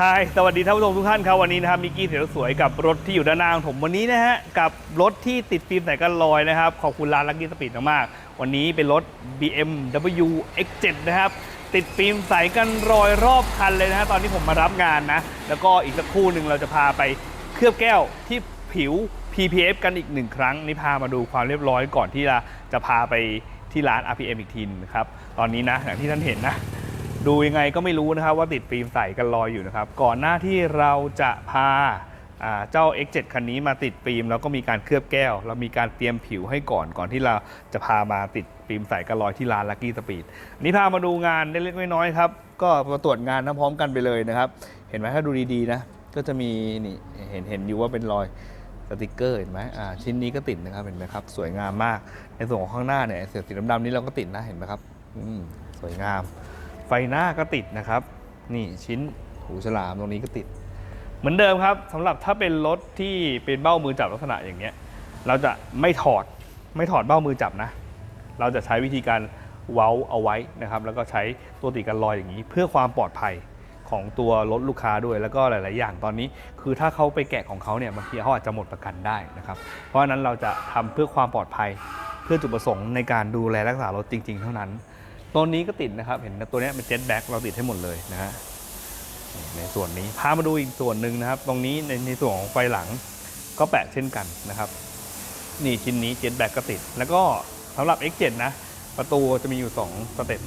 ฮายสวัสดีท่านผู้ชมทุกท่านครับวันนี้นะครับมิกกี้เถียวสวยกับรถที่อยู่ด้านหน้าของผมวันนี้นะฮะกับรถที่ติดฟิล์มใส่กันลอยนะครับ ขอบคุณร้านลักกี้สปีดมากๆวันนี้เป็นรถ BMW X7 นะครับ ติดฟิล์มใสกันรอยรอบคันเลยนะฮะตอนที่ผมมารับงานนะ แล้วก็อีกสักครู่หนึ่งเราจะพาไปเคลือบแก้วที่ผิว PPF กันอีกหนึ่งครั้งนี่พามาดูความเรียบร้อยก่อนที่จะจะพาไปที่ร้าน RPM อีกทีหนึงนะครับตอนนี้นะอย่างที่ท่านเห็นนะ ดูยังไงก็ไม่รู้นะครับว่าติดฟิล์มใสกันรอยอยู่นะครับ ก่อนหน้าที่เราจะพาเจ้า X7 คันนี้มาติดฟิล์มแล้วก็มีการเคลือบแก้ว เรามีการเตรียมผิวให้ก่อนก่อนที่เราจะพามาติดฟิล์มใสกันรอยที่ร้าน Lucky Speed นี้พามาดูงานเล็กๆน้อยๆครับ ก็มาตรวจงานนะพร้อมกันไปเลยนะครับ เห็นไหมถ้าดูดีๆนะ ก็จะมีนี่เห็นเห็นอยู่ว่าเป็นรอยสติกเกอร์เห็นไหมอ่าชิ้นนี้ก็ติดนะครับเห็นไหมครับ สวยงามมาก ในส่วนของข้างหน้าเนี่ยเศษสีดำๆนี้เราก็ติดนะเห็นไหมครับ อืมสวยงาม ไฟหน้าก็ติดนะครับ นี่ชิ้นหูฉลามตรงนี้ก็ติด เหมือนเดิมครับสำหรับถ้าเป็นรถที่เป็นเบ้ามือจับลักษณะอย่างเงี้ยเราจะไม่ถอดไม่ถอดเบ้ามือจับนะ เราจะใช้วิธีการเว้าเอาไว้นะครับ แล้วก็ใช้ตัวติดกันลอยอย่างนี้ เพื่อความปลอดภัยของตัวรถลูกค้าด้วยแล้วก็หลาย ๆ อย่างตอนนี้ คือถ้าเขาไปแกะของเขาเนี่ยบางทีเขาอาจจะหมดประกันได้นะครับ เพราะฉะนั้นเราจะทำเพื่อความปลอดภัยเพื่อจุดประสงค์ในการดูแลรักษารถจริง ๆ เท่านั้น ตัวนี้ก็ติดนะครับ เห็นตัวนี้เป็นเจ็ตแบ็กเราติดให้หมดเลยนะฮะในส่วนนี้พามาดูอีกส่วนหนึ่งนะครับ ตรงนี้ในในส่วนของไฟหลังก็แปะเช่นกันนะครับ นี่ชิ้นนี้เจ็ตแบ็กก็ติด แล้วก็สำหรับ X7 นะ ประตูจะมีอยู่2สเต็ป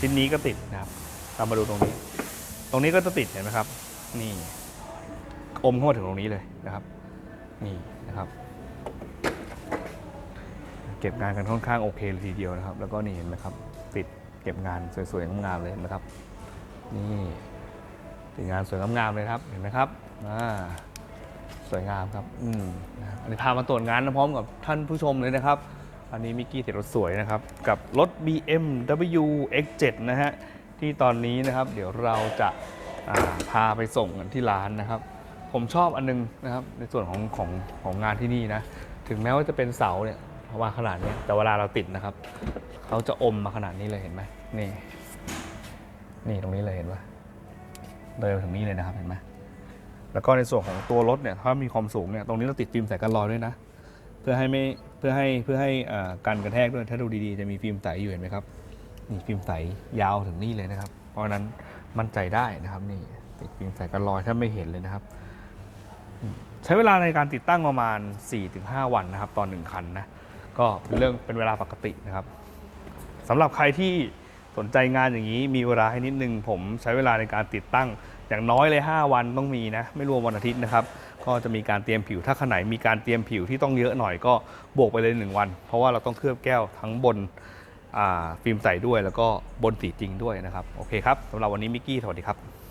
ชิ้นนี้ก็ติดนะครับตามมาดูตรงนี้ ตรงนี้ก็จะติดเห็นไหมครับ นี่อมเข้ามาถึงตรงนี้เลยนะครับ นี่นะครับ เก็บงานกันค่อนข้างโอเคเลยทีเดียวนะครับ แล้วก็นี่เห็นไหมครับ เก็บงานสวยๆงามๆเลยนะครับนี่ติดงานสวยงามๆเลยครับเห็นไหมครับอ่าสวยงามครับอืมอันนี้พามาตรวจงานนะพร้อมกับท่านผู้ชมเลยนะครับ อันนี้มิกกี้ติดรถสวยนะครับ กับรถ BMW X7 นะฮะที่ตอนนี้นะครับ เดี๋ยวเราจะาพาไปส่งกันที่ร้านนะครับ ผมชอบอันนึงนะครับในส่วนของของของงานที่นี่นะ ถึงแม้ว่าจะเป็นเสาเนี่ย มาขนาดนี้แต่เวลาเราติดนะครับเขาจะอมมาขนาดนี้เลยเห็นไหมนี่ นี่ตรงนี้เลยเห็นปะเดินถึงนี่เลยนะครับเห็นไหมแล้วก็ในส่วนของตัวรถเนี่ยถ้ามีความสูงเนี่ยตรงนี้เราติดฟิล์มใส่กันรอยด้วยนะ เพื่อให้ไม่เพื่อให้เพื่อให้อ่ากันกระแทกด้วยถ้าดูดีๆจะมีฟิล์มใสอยู่เห็นไหมครับนี่ฟิล์มใสยาวถึงนี่เลยนะครับ เพราะฉะนั้นมั่นใจได้นะครับนี่ติดฟิล์มใสกันรอยถ้าไม่เห็นเลยนะครับ ใช้เวลาในการติดตั้งประมาณ 4-5 วันนะครับตอนหนึ่งคันนะ ก็เป็นเรื่องเป็นเวลาปกตินะครับสำหรับใครที่สนใจงานอย่างนี้มีเวลาให้นิดนึง ผมใช้เวลาในการติดตั้ง อย่างน้อยเลย 5 วันต้องมีนะ ไม่รวมวันอาทิตย์นะครับ ก็จะมีการเตรียมผิวถ้าขนไหนมีการเตรียมผิวที่ต้องเยอะหน่อยก็บวกไปเลย 1 วัน เพราะว่าเราต้องเคลือบแก้วทั้งบนฟิล์มใสด้วย แล้วก็บนสีจริงด้วยนะครับโอเคครับสำหรับวันนี้มิกกี้สวัสดีครับ